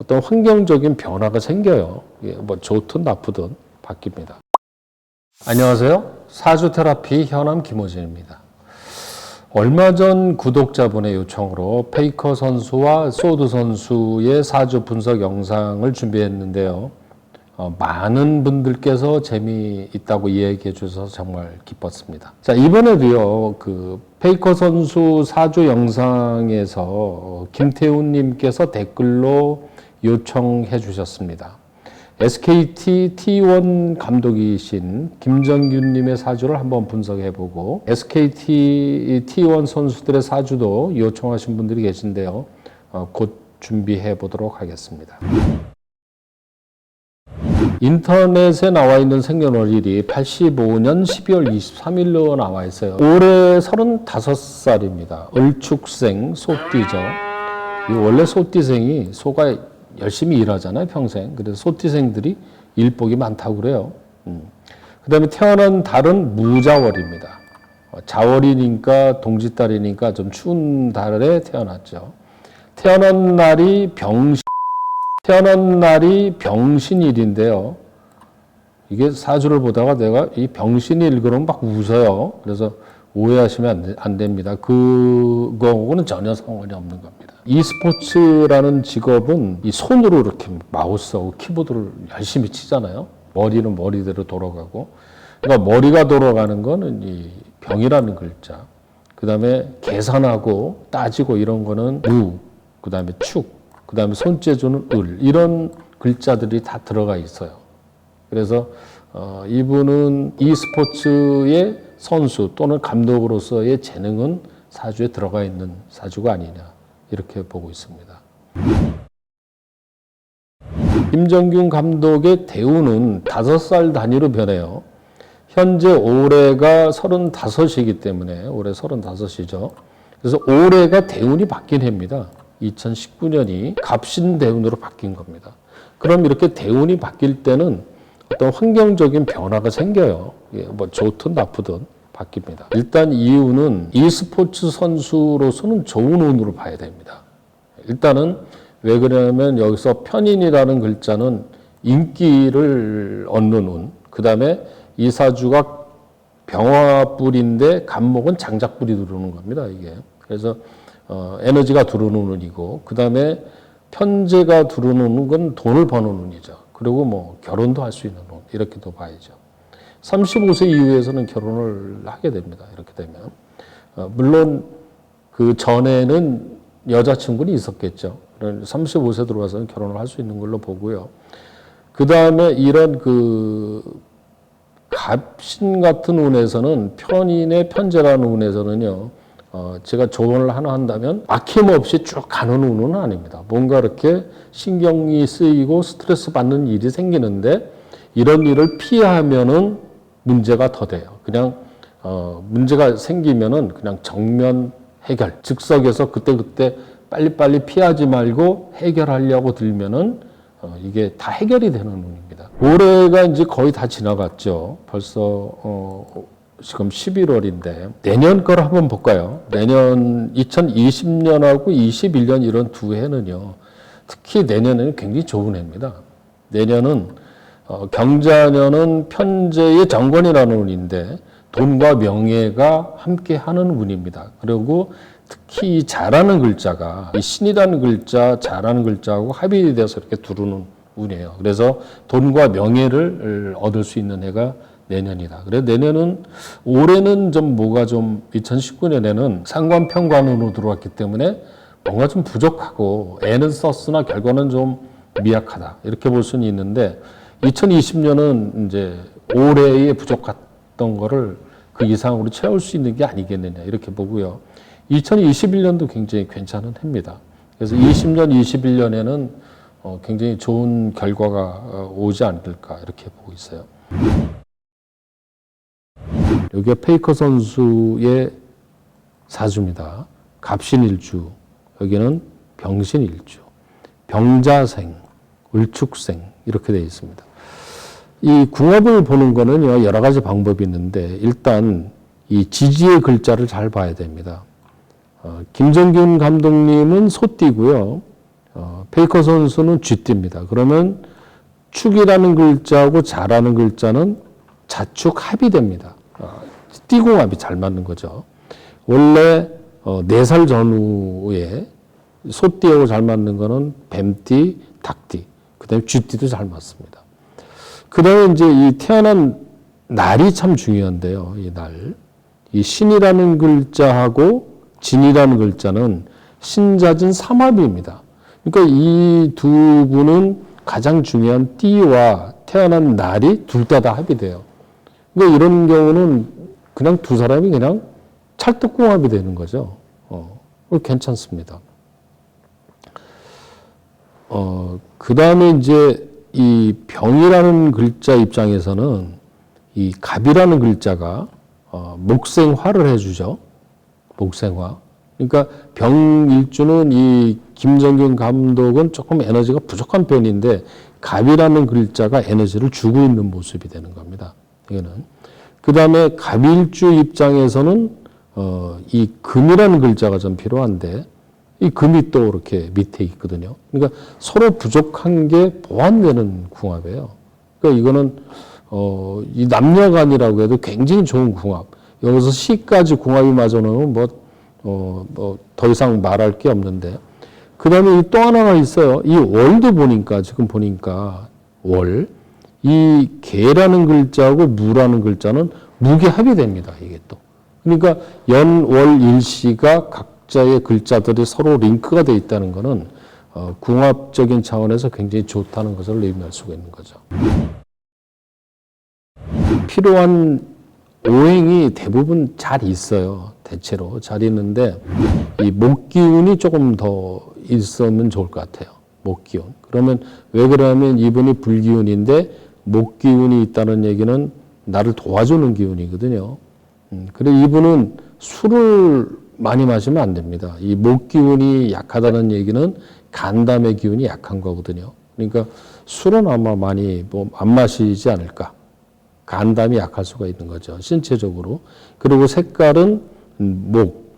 어떤 환경적인 변화가 생겨요. 예, 뭐 좋든 나쁘든 바뀝니다. 안녕하세요. 사주 테라피 현암 김호진입니다. 얼마 전 구독자분의 요청으로 페이커 선수와 소드 선수의 사주 분석 영상을 준비했는데요. 어, 많은 분들께서 재미있다고 이야기해 주셔서 정말 기뻤습니다. 자, 이번에도요, 그, 페이커 선수 사주 영상에서 어, 김태훈님께서 댓글로 요청해 주셨습니다. SKT T1 감독이신 김정균 님의 사주를 한번 분석해 보고 SKT T1 선수들의 사주도 요청하신 분들이 계신데요. 어, 곧 준비해 보도록 하겠습니다. 인터넷에 나와 있는 생년월일이 85년 12월 23일로 나와 있어요. 올해 35살입니다. 을축생 소띠죠. 이 원래 소띠생이 소가 열심히 일하잖아요, 평생. 그래서 소띠생들이 일복이 많다고 그래요. 음. 그 다음에 태어난 달은 무자월입니다. 어, 자월이니까 동짓달이니까 좀 추운 달에 태어났죠. 태어난 날이 병신, 태어난 날이 병신일인데요. 이게 사주를 보다가 내가 이 병신일 그러면 막 웃어요. 그래서 오해하시면 안, 됩니다. 그거하고는 전혀 상관이 없는 겁니다. e스포츠라는 직업은 이 손으로 이렇게 마우스하고 키보드를 열심히 치잖아요. 머리는 머리대로 돌아가고. 그러니까 머리가 돌아가는 거는 이 병이라는 글자. 그 다음에 계산하고 따지고 이런 거는 무. 그 다음에 축. 그 다음에 손재주는 을. 이런 글자들이 다 들어가 있어요. 그래서 어, 이분은 e스포츠의 선수 또는 감독으로서의 재능은 사주에 들어가 있는 사주가 아니냐 이렇게 보고 있습니다. 김정균 감독의 대우는 다섯 살 단위로 변해요. 현재 올해가 35이기 때문에 올해 35이죠. 그래서 올해가 대운이 바뀐 해입니다. 2019년이 갑신 대운으로 바뀐 겁니다. 그럼 이렇게 대운이 바뀔 때는 어떤 환경적인 변화가 생겨요. 예, 뭐 좋든 나쁘든 바뀝니다. 일단 이유는 e스포츠 선수로서는 좋은 운으로 봐야 됩니다. 일단은 왜 그러냐면 여기서 편인이라는 글자는 인기를 얻는 운, 그 다음에 이 사주가 병화뿔인데 간목은 장작뿔이 들어오는 겁니다. 이게 그래서 어, 에너지가 들어오는 운이고 그 다음에 편제가 들어오는 건 돈을 버는 운이죠. 그리고 뭐 결혼도 할 수 있는 운 이렇게도 봐야죠. 35세 이후에서는 결혼을 하게 됩니다. 이렇게 되면 어, 물론 그 전에는 여자친구는 있었겠죠. 35세 들어와서는 결혼을 할 수 있는 걸로 보고요. 그 다음에 이런 그 갑신 같은 운에서는 편인의 편제라는 운에서는요, 어, 제가 조언을 하나 한다면 아낌없이 쭉 가는 운은 아닙니다. 뭔가 이렇게 신경이 쓰이고 스트레스 받는 일이 생기는데 이런 일을 피하면은 문제가 더 돼요. 그냥 어, 문제가 생기면은 그냥 정면 해결, 즉석에서 그때그때 빨리빨리 피하지 말고 해결하려고 들면은 어, 이게 다 해결이 되는 운입니다. 올해가 이제 거의 다 지나갔죠. 벌써 어, 지금 11월인데 내년 걸 한번 볼까요? 내년 2020년하고 21년 이런 두 해는요. 특히 내년에는 굉장히 좋은 해입니다. 내년은 어, 경자년은 편제의 정권이라는 운인데 돈과 명예가 함께하는 운입니다. 그리고 특히 이 잘하는 글자가 이 신이라는 글자, 잘하는 글자하고 합이 돼서 이렇게 두르는 운이에요. 그래서 돈과 명예를 얻을 수 있는 해가 내년이다. 그래 내년은 올해는 좀 뭐가 좀 2019년에는 상관평관으로 들어왔기 때문에 뭔가 좀 부족하고 애는 썼으나 결과는 좀 미약하다. 이렇게 볼 수는 있는데 2020년은 이제 올해에 부족했던 거를 그 이상으로 채울 수 있는 게 아니겠느냐 이렇게 보고요. 2021년도 굉장히 괜찮은 해입니다. 그래서 20년, 21년에는 어, 굉장히 좋은 결과가 어, 오지 않을까 이렇게 보고 있어요. 여기가 페이커 선수의 사주입니다. 갑신일주, 여기는 병신일주, 병자생, 을축생 이렇게 되어 있습니다. 이 궁합을 보는 거는요 여러 가지 방법이 있는데 일단 이 지지의 글자를 잘 봐야 됩니다. 어, 김정균 감독님은 소띠고요. 어, 페이커 선수는 쥐띠입니다. 그러면 축이라는 글자하고 자라는 글자는 자축 합이 됩니다. 어, 띠궁합이 잘 맞는 거죠. 원래 어, 4살 전후에 소띠하고 잘 맞는 거는 뱀띠, 닭띠, 그 다음에 쥐띠도 잘 맞습니다. 그 다음에 이제 이 태어난 날이 참 중요한데요. 이 날. 이 신이라는 글자하고 진이라는 글자는 신자진 삼합입니다. 그러니까 이 두 분은 가장 중요한 띠와 태어난 날이 둘 다 다 합이 돼요. 그러니까 이런 경우는 그냥 두 사람이 그냥 찰떡궁합이 되는 거죠. 어, 괜찮습니다. 어, 그 다음에 이제 이 병이라는 글자 입장에서는 이 갑이라는 글자가 어, 목생화를 해주죠. 목생화. 그러니까 병일주는 이 김정균 감독은 조금 에너지가 부족한 편인데 갑이라는 글자가 에너지를 주고 있는 모습이 되는 겁니다. 이거는. 그 다음에 갑일주 입장에서는 어, 이 금이라는 글자가 좀 필요한데 이 금이 또 이렇게 밑에 있거든요. 그러니까 서로 부족한 게 보완되는 궁합이에요. 그러니까 이거는 어, 이 남녀간이라고 해도 굉장히 좋은 궁합. 여기서 시까지 궁합이 맞아놓으면 뭐, 어, 뭐, 더 이상 말할 게 없는데. 그 다음에 또 하나가 있어요. 이 월도 보니까, 지금 보니까, 월. 이 개라는 글자하고 무라는 글자는 무게합이 됩니다. 이게 또. 그러니까 연, 월, 일시가 각자의 글자들이 서로 링크가 돼 있다는 거는 어, 궁합적인 차원에서 굉장히 좋다는 것을 의미할 수가 있는 거죠. 필요한 오행이 대부분 잘 있어요. 대체로 잘 있는데 이 목 기운이 조금 더 있으면 좋을 것 같아요. 목 기운. 그러면 왜 그러냐면 이분이 불기운인데 목 기운이 있다는 얘기는 나를 도와주는 기운이거든요. 음, 그래 이분은 술을 많이 마시면 안 됩니다. 이 목 기운이 약하다는 얘기는 간담의 기운이 약한 거거든요. 그러니까 술은 아마 많이 뭐 안 마시지 않을까. 간담이 약할 수가 있는 거죠. 신체적으로. 그리고 색깔은 목,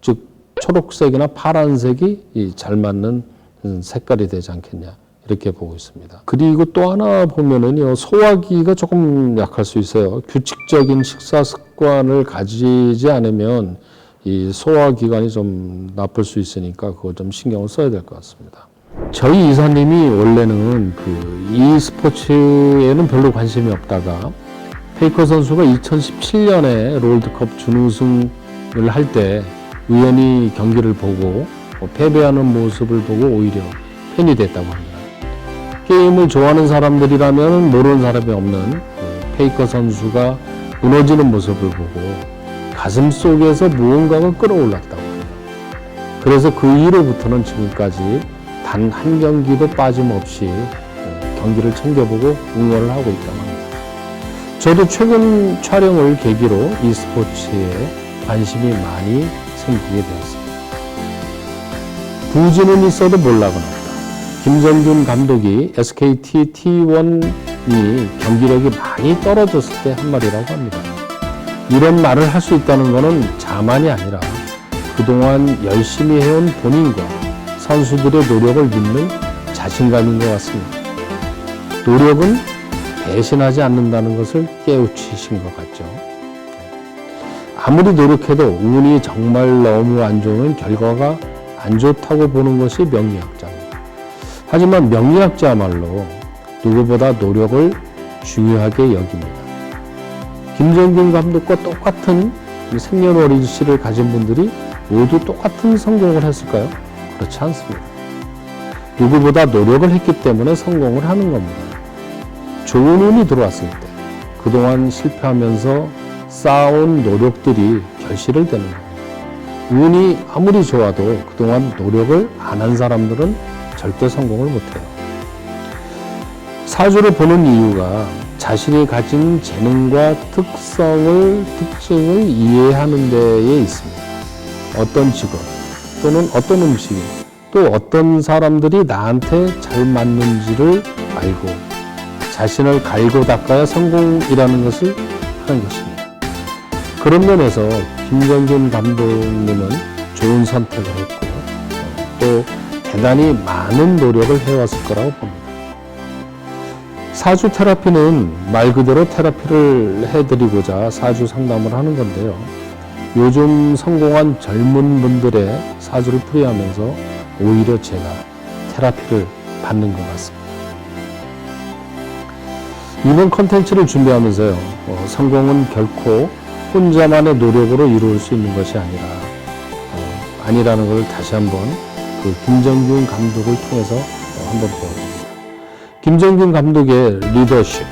즉 초록색이나 파란색이 이잘 맞는 음, 색깔이 되지 않겠냐. 이렇게 보고 있습니다. 그리고 또 하나 보면은요, 소화기가 조금 약할 수 있어요. 규칙적인 식사 습관을 가지지 않으면 이 소화기관이 좀 나쁠 수 있으니까 그거 좀 신경을 써야 될 것 같습니다. 저희 이사님이 원래는 그 이 스포츠에는 별로 관심이 없다가 페이커 선수가 2017년에 롤드컵 준우승을 할 때 우연히 경기를 보고 뭐 패배하는 모습을 보고 오히려 팬이 됐다고 합니다. 게임을 좋아하는 사람들이라면 모르는 사람이 없는 그 페이커 선수가 무너지는 모습을 보고 가슴 속에서 무언가가 끌어올랐다고 합니다. 그래서 그 이후로부터는 지금까지 단 한 경기도 빠짐없이 어, 경기를 챙겨보고 응원을 하고 있다고 합니다. 저도 최근 촬영을 계기로 이 스포츠에 관심이 많이 생기게 되었습니다. 부지는 있어도 없다. 김정균 감독이 SKT T1이 경기력이 많이 떨어졌을 때 한 말이라고 합니다. 이런 말을 할 수 있다는 것은 자만이 아니라 그동안 열심히 해온 본인과 선수들의 노력을 믿는 자신감인 것 같습니다. 노력은 배신하지 않는다는 것을 깨우치신 것 같죠. 아무리 노력해도 운이 정말 너무 안 좋으면 결과가 안 좋다고 보는 것이 명리학자입니다. 하지만 명리학자야말로 누구보다 노력을 중요하게 여깁니다. 김정균 감독과 똑같은 이 생년월일치를 가진 분들이 모두 똑같은 성공을 했을까요? 그렇지 않습니다. 누구보다 노력을 했기 때문에 성공을 하는 겁니다. 좋은 운이 들어왔을 때 그동안 실패하면서 쌓아온 노력들이 결실을 되는 겁니다. 운이 아무리 좋아도 그동안 노력을 안 한 사람들은 절대 성공을 못해요. 사주를 보는 이유가 자신이 가진 재능과 특성을, 특징을 이해하는 데에 있습니다. 어떤 직업, 또는 어떤 음식이, 또 어떤 사람들이 나한테 잘 맞는지를 알고 자신을 갈고 닦아야 성공이라는 것을 하는 것입니다. 그런 면에서 김정균 감독님은 좋은 선택을 했고 또 대단히 많은 노력을 해왔을 거라고 봅니다. 사주 테라피는 말 그대로 테라피를 해드리고자 사주 상담을 하는 건데요. 요즘 성공한 젊은 분들의 사주를 풀이하면서 오히려 제가 테라피를 받는 것 같습니다. 이번 컨텐츠를 준비하면서요, 어, 성공은 결코 혼자만의 노력으로 이루어질 수 있는 것이 아니라, 어, 아니라는 것을 다시 한번 그 김정균 감독을 통해서 어, 한번 배워봅니다. 김정균 감독의 리더십,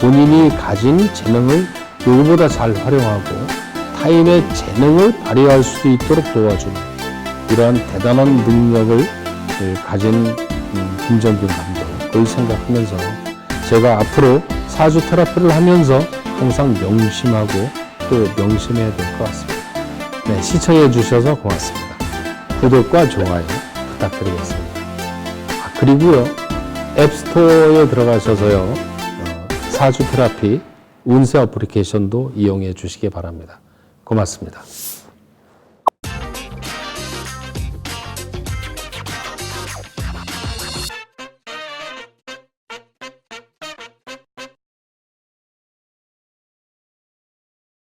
본인이 가진 재능을 누구보다 잘 활용하고 타인의 재능을 발휘할 수 있도록 도와주는 이러한 대단한 능력을 예, 가진 음, 김정균 감독을 생각하면서 제가 앞으로 사주 테라피를 하면서 항상 명심하고 또 명심해야 될 것 같습니다. 네, 시청해 주셔서 고맙습니다. 구독과 좋아요 부탁드리겠습니다. 아, 그리고요, 앱스토어에 들어가셔서요, 어, 사주 테라피 운세 어플리케이션도 이용해 주시기 바랍니다. 고맙습니다.